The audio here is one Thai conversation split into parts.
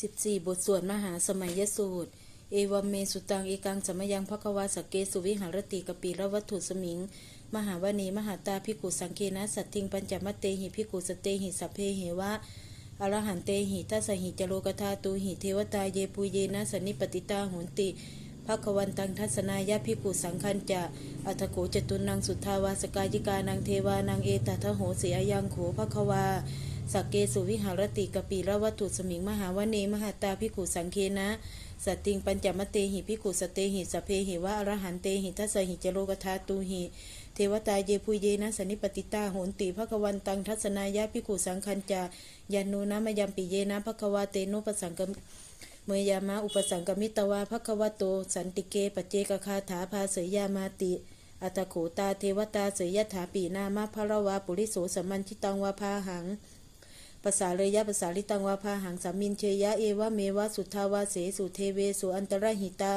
14 บทสวดมหาสมัยยสูตร เอวมเมสุตังเอกังสมยังภควาสกเกสุวิหารติกปีละวัตถุสมิง มหาวณีมหาตาพิกุสังเคนะสัตติงปัญจมเตหิพิกุสเตหิสัพเพเหวะอรหันเตหิทัสหิจโลกธาตูหิเทวตาเยปุเยนะสนิปติตาโหนติภควันตังทัศนายะพิกุสังคันจะอัตโขจตุนังสุทธาวาสกายิกานังเทวานังเอตทโหเสียยังโขภควา สักเกสุวิหารติกปีละวัตถุสมิงมหาวเนมหาตาพิกุสังเคนะสติงปัญจมเตหิพิกุสเตหิสพเพหิวะอรหันเตหิทัสหิจโลกธาตูหิเทวตาเยปุเยนะสนิปติตาโหนติภควันตังทัศนายะพิกุสังคันจายานูนะมยัมปิเยนะภควาเตโนปสังกเมยามาอุปสังกมิตวาภควโต สันติเกปเจกคาถาภาเสยยามาติอัตโขตาเทวตาเสยยถาปีนามาภรวาปุริโสสมมันชิตังวาพาหัง ภาษาเลยยะภาษาลิตังวาพาหังสามินเชยะเอวะเมวะสุทธาวาเสสุเทเวสุอันตรหิตา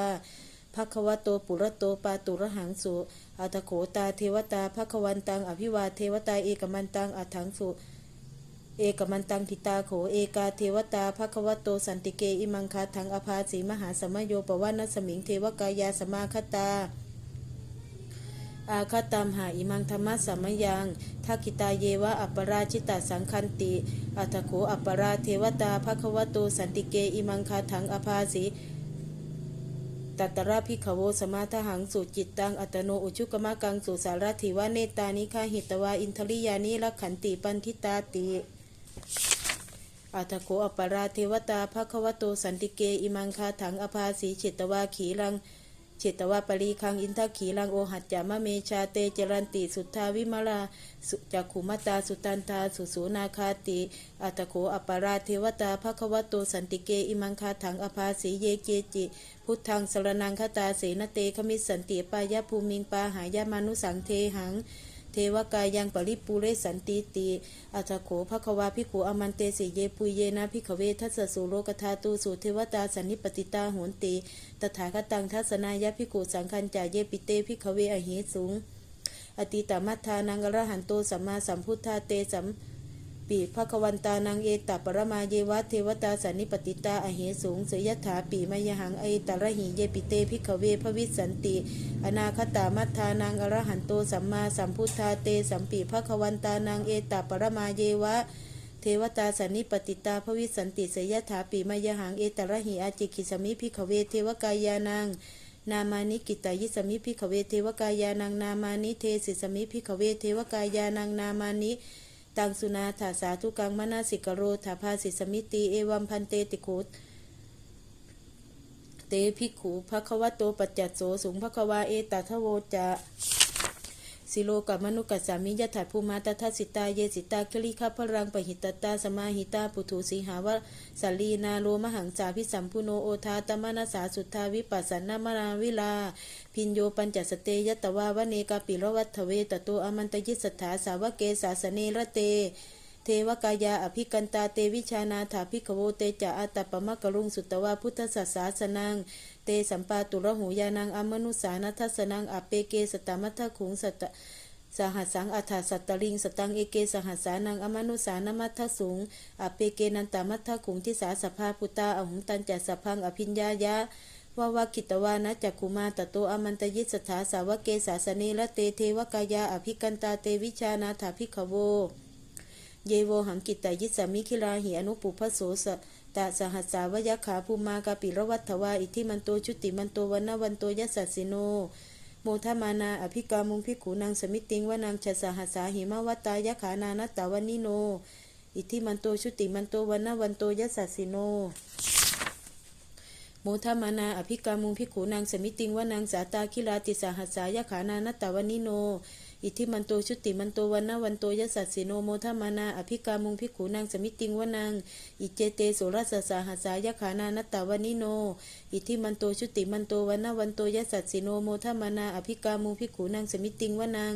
ภควโตปุระโตปาตุระหังสุอัตโขตาเทวตาภควันตังอภิวาเทวตาเอกมันตังอัถังสุเอกมันตังทิตาโขเอกาเทวตาภควโตสันติเกอิมังคาทังอภาสีมหาสมโยปวานัสมิงเทวกายาสมาคตา อาคตามหาอิมังธรรมะสัมมยังทักิตาเยวะอัปปราชิตาสังคันติอัตโขอัปปราเทวตาภควโตสันติเกอิมังคาถังอภาสีตัตตระพิขโวสมาทหังสุจิตตังอัตโนอุชุกมะกังสุสารถิวะเนตานิคาหิตวาอินทริยานิรักขันติปันทิตาติอัตโขอัปปราเทวตาภควโตสันติเกอิมังคาถังอภาสีเฉตวาขีรัง เฉตวาปรีคังอินทขีรังโอหัจจามะเมชาเตเจรันติสุทธาวิมาลาสุจักขุมตาสุตันตาสุสูนาคาติ อัตโขอัปปราเทวตาภควโตสันติเกอิมังคาถังอภาสีเยเกจิ พุทธังสรนังคตาเสนเตขมิสสันติปายภูมิงปาหายามานุสังเทหัง เทวกายังปริปูเรสันติติอัตโขภควาพิขูอมันเตสิเยปุยเยนะพิขเวทัสสุโลกธาตูสุเทวตาสันนิปติตาโหนติตถาคตังทัศนายะพิขูสังคัญจาเยปิเตพิขเวอหิสุงอติตามัทธานังกรหันโตสัมมาสัมพุทธาเตสัม ปีภควันตานังเอตปรมาเยวะเทวตาสันนิปติตาอเหสูงเสยยถาปีมยหังเอตระหิเยปิเตพิขเวพวิสันติ อนาคตามัทธานังอรหันโตสัมมาสัมพุทธาเตสัมปีภควันตานังเอตปรมาเยวะเทวตาสันนิปติตาภวิสันติเสยถาปีมยหังเอตระหิอาจิกิสมิพิขเวเทวกายานังนามานิกิตายิสมิพิขเวเทวกายานังนามานิเทสิสมิพิขเวเทวกายานังนามานิ ตังสุนาถาสาธุกังมนาสิกโรถาภาสิสมิติ เอวัมพันเตติโคตเตภิกขุภควโตปัจจัตโสสุงภควาเอตทโวจะ สิโลกับมนุกัสสามิยถาภูมาตทัสสิตาเยสิตาคลิคาพรังปหิตตาสมาหิตาปุถุสีหาวะสาลีนาโลมหังจาพิสัมพุโนโอทาตมนาสาสุทธาวิปัสสนามนาวิลา พินโยปัญจสเตยตวาวเนกาปิรวัตเวตโตอมันตยิสถาสาวเกสาสเนระเต ทวกายาอภิกันตาเตวิชานาถาภิกขโวเตจะอัตปมะกรุงสุตวาพุทธศาสาสนังเตสัมปาตุระหูยานังอมนุสานัทสนังอเปเกสตามัทธขุงสตสหัสสังอัฏฐสัตตลิงสตังเอเกสหัสสานังอมนุสานมัทธสุงอเปเกนันตามัทธขุงทิสาสภาพุตาอหุงตันจัสพังอภิญญายะวาวาคิตวานะจักขุมาตโตอมันตยิสถาสาวเกสาสเนละเตเทวกายาอภิกันตาเตวิชานาถาภิกขโว เยโวหังกิตตายิสามิคิลาหิอนุปุพโสสตาสหัสสาวยขาภูมากาปิรวัตถวาอิทิมันโตชุติมันโตวันนวันโตยัสสสิโนโมทมานาอภิกามุงพิขูนางสมิติงวานางชะสหัสสาหิมวัตตายขานานตตาวันนิโน อิทิมันโตชุติมันโตวันนวันโตยัสสสิโนโมทมานาอภิกามุงพิขูนางสมิติงวานางสาตาคิราติสหัสสายขานานตตาวันิโน อิทิมันโตชุติมันโตวันนาวันโตยสัสสิโนโมทมานา อภิกามุงพิขูนางสมิติงวานางอิเจเตโสรสสหัสายขานานตตาวนิโน อิทิมันโตชุติมันโตวันนาวันโตยสัสสิโนโมทมานาอภิกามุงพิขูนางสมิติงวานาง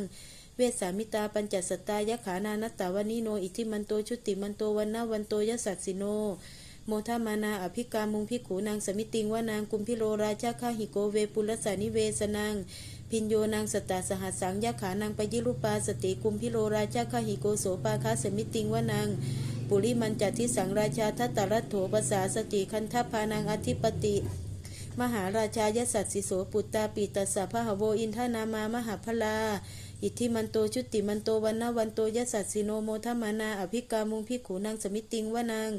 เวสามิตาปัญจสตายขานานตตาวนิโนอิทิมันโตชุติมันโตวันนาวันโตยสัสสิโน โมทามานาอภิกามุงพิขูนางสมิติงวานางกุมพิโรราชาคาหิโกเวปุลสานิเวสนาง พินโยนางสตาสหัสสังยะขานางปยิรุปาสติกุมพิโรราชาคาหิโกโสปาคาสมิติงว่านางปุริมันจัติสังราชาทัตตรัตโถภาษาสติคันทพานังอธิปติ มหาราชายสัตสิโสปุตตาปีตสสะพะหโวอินทนามามหาพลาอิทธิมันโตชุติมันโตวันนาวันโตยสัตสิโนโมทมานาอภิกามุงพิขูนางสมิติงวานาง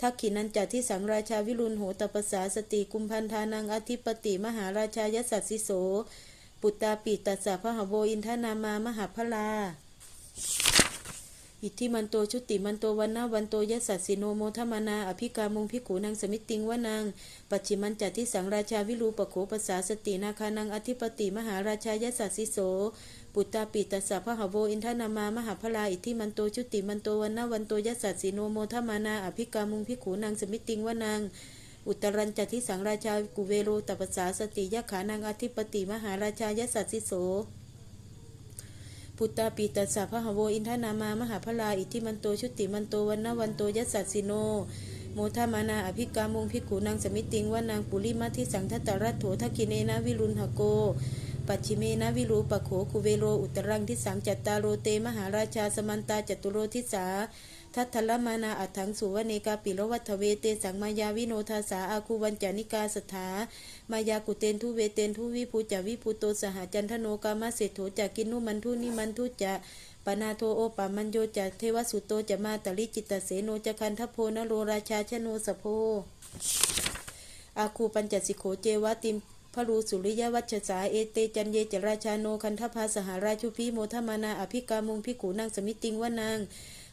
ทักขินันจัตที่สังราชาวิรุณโหตปสาสติกุมพันธานังอธิปติ มหาราชายสัตสิโส ปุตตาปีตัสสะพหะโวอินทนามามหาพลาอิทธิมันโตชุติมันโตวันนาวันโตยสัสสิโนโมทมานา อภิกามุงพิขูนางสมิติงวานางปัจฉิมันจัตที่สังราชาวิรูปโขปสาสตินาคานังอธิปติมหาราชายสัสสิโสปุตตาปิตัสสะพหะโวอินทนามามหาพลาอิทธิมันโตชุติมันโตวันนาวันโตยสัสสิโนโมทมานาอภิกามุงพิขูนางสมิติงวานาง อุตรัญจทิสังราชากุเวโรตปสาสติยะขานางอธิปติมหาราชายสัสสิโสพุตตาปีตัสสะพะหโวอินทนามามหาพลาอิทธิมันโตชุติมันโตวันนาวันโตยัสสัสสิโน โมทามานาอภิกามุงพิกขูนางสมิติงว่านางปุริมาทิสังทัตตรัตโถทักกิเนนะวิรุณหโก ปัจฉิเมนะวิรูปโขกุเวโรอุตรังทิสังจัตตาโรเตมหาราชาสมันตาจตุโรทิสา ทัตทลมานาอัฏฐังสุวเนกาปิโรวัฏเวเตสังมายาวิโนทาสาอาคูวันจานิกาสถามายากุเตนทุเวเตนทุวิภูจาวิภูโตสหจันทโนกามาเศรษโถจากินุมันทุนิมันทุจะปนาโทโอปามันโยจะเทวสุโตจะมาตลิจิตตเสโนจะคันทโพนโรราชาชโนสโพอาคูปัญจสิโขเจวะติมพรูสุริยวัชสาเอเตจันเยจราชาโนคันทภาสหาราชุพีโมทมานาอภิกามุงพิกูนางสมิติงวานาง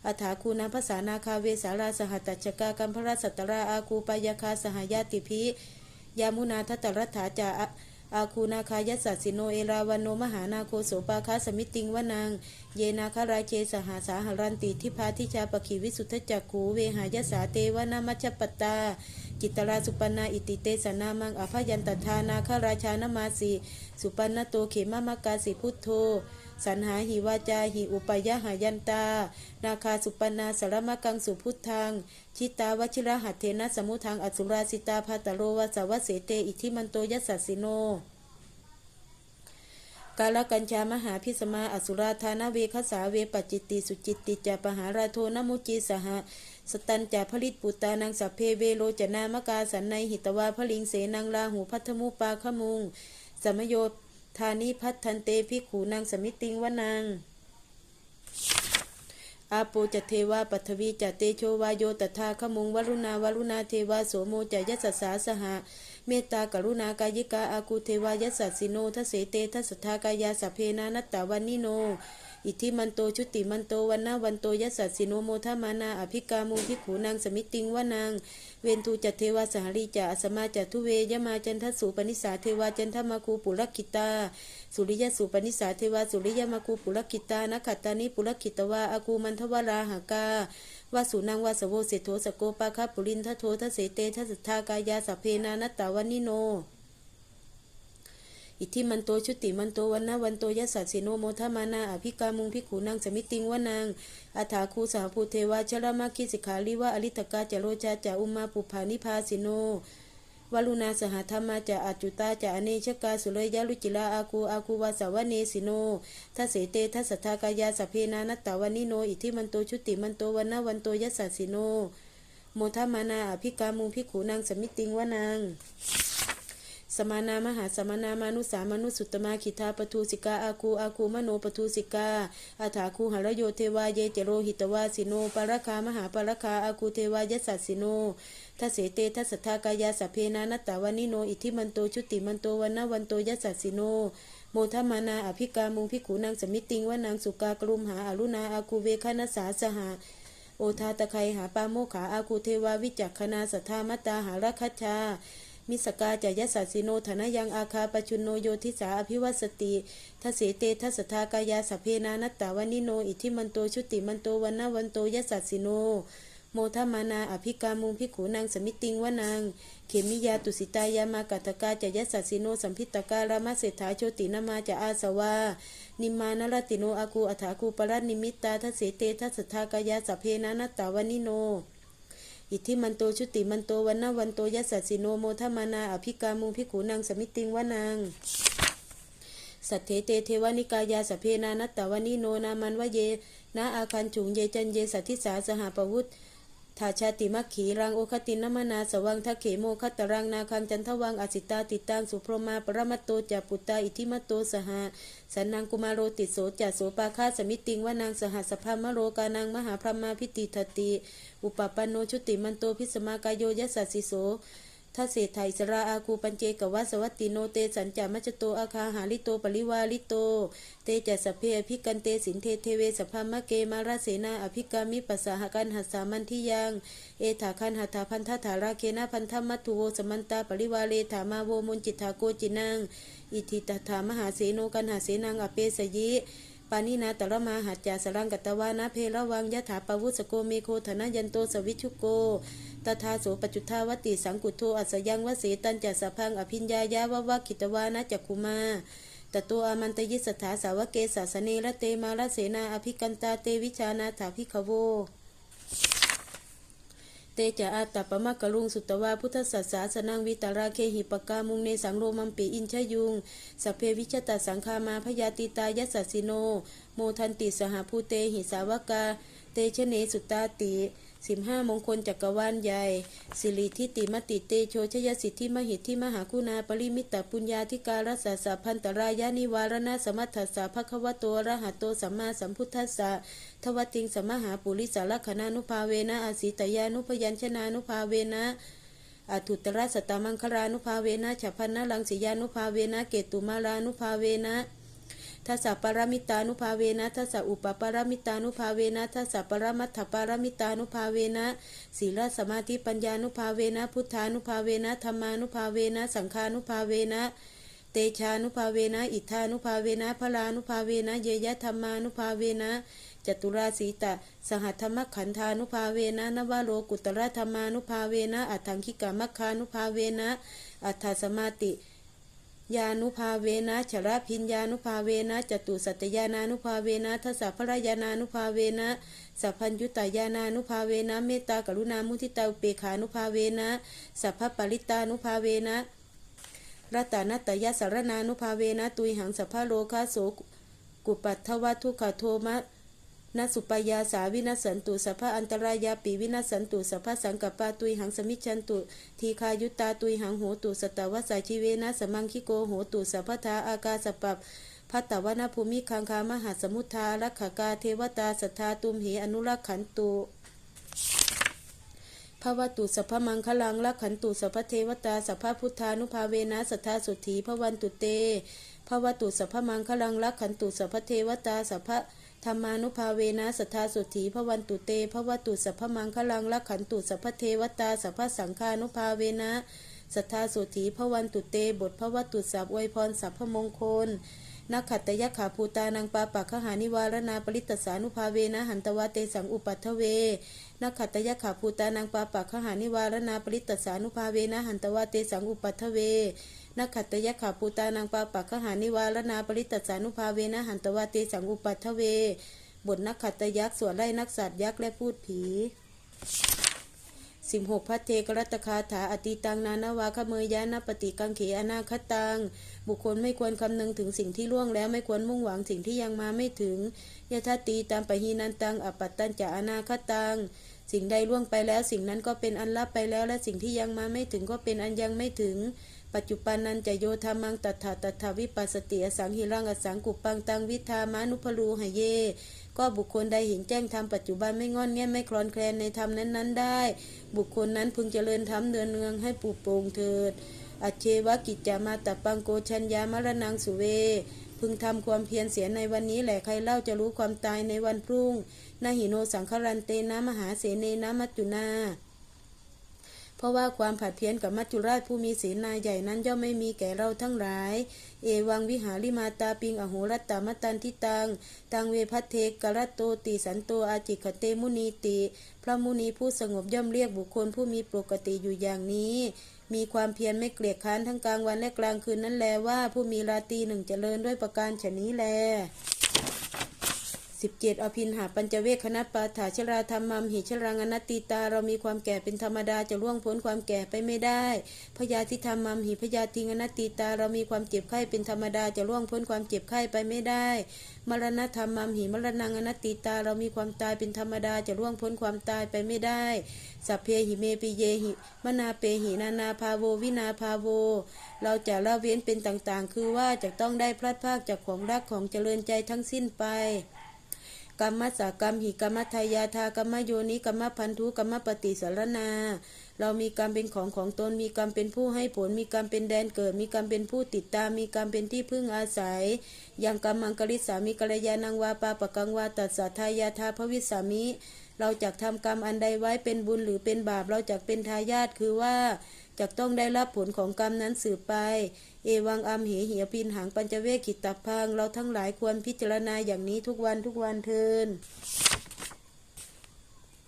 อัฐาคูนาภาษานาคาเวสาราสหัตตชกากัมพระสัตตราอาคูปายาคาสหายาติพิยามุนาทัตรัฐาจาอาคูนาคายัสสสิโนเอราวันโนมหานาโคโสปาคาสมิติงวนางเยนาคาราเชสหาสาหารันติทิพาทิชาปขีวิสุทธจักขูเวหายสาเตวนามัชปตา จิตราสุปันนาอิติเตสนามังอภยันตทานาคาราชานามาสีสุปันนโตเขมามากาสิพุทโธ สันหาหิวาจาหิอุปยหายันตา นาคาสุปนาสารมกังสุพุทธัง ชิตาวชิระหัตเทนะสมุทังอสุราสิตาภาตโรวสาวเสเตอิทิมันโตยัสสสสิโนกาลกัญชามหาพิสมาอสุราธานาเวคสาเวปจิตติสุจิตติจาปหาราโทนมุจีสหสตันจาผลิตปุตตานังสัพเพเวโรจนามกาสันในหิตวาพลิงเสนังลาหูพัทมุปาขมุงสมโย ธานิพัทันเตพิกขูนางสมิติงวนางอาโปจเทวาปัทวีจเตโชวาโยตถาขมุงวรุณาวรุณาเทวาโสโมจยสัสสาสหะเมตตากรุณากายิกาอากูเทวายัสสสิโนทเสเตทัสทากายาสเพนานัตตาวันนิโน อิทธิมันโตชุติมันโตวันนาวันโตยัสสสิโนโมทมานาอภิกามุพิขูนางสมิติงวานางเวนทูจัตเทวาสหรีจาอสมาจัตทุเวยมาจันทสุปนิสาเทวาจันทมาคูปุรคิตา สุริยสุปนิสาเทวาสุริยมาคูปุรคิตานักขัตตานิปุรคิตวาอากูมันทวราหากาวาสุนังวาสโวเสโทสโกปาคาปุรินทโททเสเตทัสทากายาสเพนานัตตาวันิโน อิทธิมันโตชุติมันโตวันนาวันโตยัสสะสิโนโมทมานาอภิกามุงพิกขูนางสมิติงวานางอาถาคูสาภูเทวาชรามาคิสิขาลิวะอริตกาจโรจาจาอุมาปุภานิพาสิโนวลุณาสหธรรมาจะอาจุตาจะอเนชกาสุเลยยะลุจิลาอาคูอาคูวาสาวเนสิโนทัสเสเตทัสทธากายาสเพนานัตตาวันนิโน อิทธิมันโตชุติมันโตวันนาวันโตยัสสะสิโน โมทมานาอภิกามุงพิกขูนางสมิติงวานาง สมานามหาสมานามานุสามนุสุตตมาคิทาปทูสิกาอาคูอาคูมโนปทูสิกาอาถาคูหรโยเทวาเยเจโรหิตวาสิโนปารคามหาปารคาอาคูเทวายัสสสิโนทัเสเตทัสทากายาสเพนานัตตาวันิโนอิทิมันโตชุติมันโตวันนาวันโตยัสสสิโนโมทมานาอภิกามุงพิขูนางสมิติงวานางสุกากรุมหาอารุณาอาคูเวคานสาสหาโอทาตะไคหาปาโมขาอาคูเทวาวิจักคณาสัทธามัตตาหารัคชา มิสกาจายสัสสิโนธนยังอาคาปชุนโนโยทิสาอภิวัสติทัสเสเตทัสทากายาสเพนานัตตาวันิโน อิทิมันโตชุติมันโตวันนาวันโตยสสัสสิโน โมทมานาอภิกามุงพิขูนางสมิติงวานางเขมิยาตุสิตายามากัตกาจายสัสสิโนสัมพิตการามาเศรษฐาโชตินามาจะอาสวานิมานรติโนอากูอัฐาคูปรัตนิมิตตาทัสเสเตทัสทากายาสเพนานัตตาวันิโน อิทธิมันโตชุติมันโตวันนาวันโตยัสสสิโนโมทมานาอภิกามุงพิขูนางสมิติงวานางสัทเทเตเทวานิกายาสเพนานัตตวานิโนนามันวะเยนะอาคันฉุงเยจันเยสัทธิสาสหปวุฒ ทาชาติมัคขีรังโอคตินนมนาสวังทักเขโมคัตตรังนาคังจันทวังอสิตาติตังสุพรมาปรมัตโตจัปุตตาอิทิมัตโตสหสันนางกุมารโรติโสจัสโสปาคาสมิติงวานางสหัสพามโรกานางมหาพรหมาพิติทติ อุปปันโนชุติมันโตพิสมากายโยยัสสสิโส ทัเศไทยสราอาคูปัญเจกวัสวัตติโนเตสัญจามัจโตอาคาหาลิโตปริวาลิโต เตจัสสพเพอภิกันเตสินเทเทเวสพามะเกมาราเสนาอภิกามิปัสสาหกันหัสามันทิยัง เอถาคันหัตถาพันธถาราเคนะพันธมัตถุโวสมันตาปริวาเลถามาโวมุนจิตถาโกจินังอิทิตถามหาเสโนกันหาเสนังอเปสยิ ปานีนาตระมาหัจจาสรังกัตวานาเพระวังยะถาปวุสโกเมโคธนยันโตสวิชุโกตถาโสปจุทาวติสังกุโทอัสยังวเสตันจัสสะพังอภิญญายาววะคิตวานะจักคุมาตตัวอามันตยิสถาสาวเกสาสเนระเตมาลเสนาอภิกันตาเตวิชานาถาภิกขโว เตจาอาตตปมะกะลุงสุตตวาพุทธศาสสาสนังวิตาราเคหิปกามุงเนสังโรมัมปีอินชยุงสเพวิชตาสังคามาพยาติตายัสสสิโน โมทันติสหภูเตหิสาวกา เตชะเนสุตตาติ สิบห้ามงคลจักรวาลใหญ่สิริทิติมติเตโชชยสิทธิมหิทธิมหาคุณาปริมิตตปุญญาธิการัสสะสะพันตรายานิวารณะสมัทธัสสะภควโตอะระหะโตสัมมาสัมพุทธัสสะทวติงสมหาปุริสารคณานุภาเวนะอาศิตยานุพยัญชนานุภาเวนะอทุตระสตตมังคลานุภาเวนะฉัพพนนลังสียานุภาเวนะเกตุมาลานุภาเวนะ ทัสสะปรมิตานุภาเวนะทัสสะอุปปารมิตานุภาเวนะทัสสะปรมัตถปารมิตานุภาเวนะศีลสมาธิปัญญานุภาเวนะพุทธานุภาเวนะธรรมานุภาเวนะสังฆานุภาเวนะเตชานุภาเวนะ อิทธานุภาเวนะพลานุภาเวนะ เยยะธรรมานุภาเวนะจตุราสีตะ สหัธรรมขันธานุภาเวนะนวโรกุตระธรรมานุภาเวนะอัฏฐังคิกามัคคานุภาเวนะอัฏฐสมาติ ยานุภาเวนะชรพิญญานุภาเวนะจตุสัตยานานุภาเวนะทัสสะพระยานานุภาเวนะสัพพัญยุตายานานุภาเวนะเมตตากรุณามุทิตาเปขานุภาเวนะสัพพปริตานุภาเวนะรัตานัตยสารนานุภาเวนะตุยหังสัพพะโลคาโสกุปัตถวัตทุขโทมะ นาสุปยาสาวินัสันตุสัพพะอันตรายาปีวินัสันตุสัพพะสังกัปปาตุยหังสมิจฉันตุทีคายุตตาตุยหังโหตุสตวัสสาชีเวนะสมังคิโกโหตุสัพพทาอากาสปับพัตตวนาภูมิคังคามหาสมุทารักขกาเทวตาสัทธาตุมเหอนุรักขันตุภาวตุสัพพมังคลังรักขันตุสัพพเทวตาสัพพพุทธานุภาเวนะสัทธาสุธีพระวันตุเตภาวตุสัพพมังคลังรักขันตุสัพพเทวตาสัพพ ธรรมานุภาเวนะสัทธาสุถีพระวันตุเตพระวัตุสัพพมังคลังละขันตุสัพพเทวตาสัพพสังฆานุภาเวนะสัทธาสุถีพระวันตุเตบทพระวัตุสัพอวยพรสัพพมงคล นักขัตตยขาภูตานังปาปักขหานิวารณาปริตสานุภาเวนะหันตวาเตสังอุปัทเวนักขัตตยขาภูตานังปาปักขหานิวารณาปริตสานุภาเวนะหันตวาเตสังอุปัทเวนักขัตตยขาภูตานังปาปักขหานิวารณาปริตสานุภาเวนะหันตวาเตสังอุปัทเวบทนักขัตตยักษ์ส่วนไล่นักสัตว์ยักษ์และพูดผี สิบหกพัทเทกรัตคาถาอติตังนานาวาคเมยยานาปฏิกังเขอนาคตัง บุคคลไม่ควรคำนึงถึงสิ่งที่ล่วงแล้วไม่ควรมุ่งหวังสิ่งที่ยังมาไม่ถึงยะทาตีตามปหีนันตังอปัตตัญจะอนาคตัง สิ่งใดล่วงไปแล้ว สิ่งนั้นก็เป็นอันลับไปแล้ว และสิ่งที่ยังมาไม่ถึงก็เป็นอันยังไม่ถึง ปัจจุปันนันจะโยธามังตัทธาตัทธาวิปัสสติอสังหิรังอสังกุปังตังวิธามานุพลูหะเย ก็บุคคลใดเห็นแจ้งธรรมปัจจุบันไม่งอนเงียไม่คลอนแคลนในธรรมนั้นๆ ได้ บุคคลนั้นพึงเจริญธรรมเนือนเนืองให้ปูโปร่งเถิด อัจเชวกิจจามาตปังโกชัญญามรณังสุเว พึงทำความเพียรเสียในวันนี้แหละใครเล่าจะรู้ความตายในวันพรุ่ง นาหิโนสังครันเตนะมหาเสเนนะมัจจุนา เพราะว่าความผัดเพี้ยนกับมัจจุราชผู้มีศีลนายใหญ่นั้นย่อมไม่มีแก่เราทั้งหลาย เอวังวิหาริมาตาปิงอโหรัตตามตันทิตัง ตังเวพัทเทกรัตโตติสันโตอาจิขเตมุนีติ พระมุนีผู้สงบย่อมเรียกบุคคลผู้มีปกติอยู่อย่างนี้ มีความเพียรไม่เกลียดค้านทั้งกลางวันและกลางคืนนั้นแลว่าผู้มีราตรีหนึ่งเจริญด้วยประการฉนี้แล สิบเจ็ดอภินหาปัญจเวคคณะปาถาชราธรรมัมหิชรังอนัตติตา เรามีความแก่เป็นธรรมดาจะล่วงพ้นความแก่ไปไม่ได้ พยาธิธรรมัมหิพยาธิงอนัตติตา เรามีความเจ็บไข้เป็นธรรมดาจะล่วงพ้นความเจ็บไข้ไปไม่ได้ มรณะธรรมัมหิมรณังอนัตติตา เรามีความตายเป็นธรรมดาจะล่วงพ้นความตายไปไม่ได้ สัพเพหิเมปิเยหิ มนาเปหินานาภาโววินาภาโว เราจะละเว้นเป็นต่างๆ คือว่าจะต้องได้พลัดพรากจากของรักของเจริญใจทั้งสิ้นไป กรรมสากรรมหิกรรมทายาทากรรมโยนิกรรมพันธุกรรมปฏิสารนา เรามีกรรมเป็นของของตนมีกรรมเป็นผู้ให้ผล มีกรรมเป็นแดนเกิด มีกรรมเป็นผู้ติดตาม มีกรรมเป็นที่พึ่งอาศัย อย่างกรรมังกริสามิกัลยานังวาปาปะกังวาตัสสะทายาทาภวิสามิ เราจะทำกรรมอันใดไว้เป็นบุญหรือเป็นบาปเราจะเป็นทายาทคือว่า จะต้องได้รับผลของกรรมนั้นสืบไป เอวังอัมเหเหียพินหางปัญจเวกขิตตพัง เราทั้งหลายควรพิจารณาอย่างนี้ทุกวันทุกวันเทิน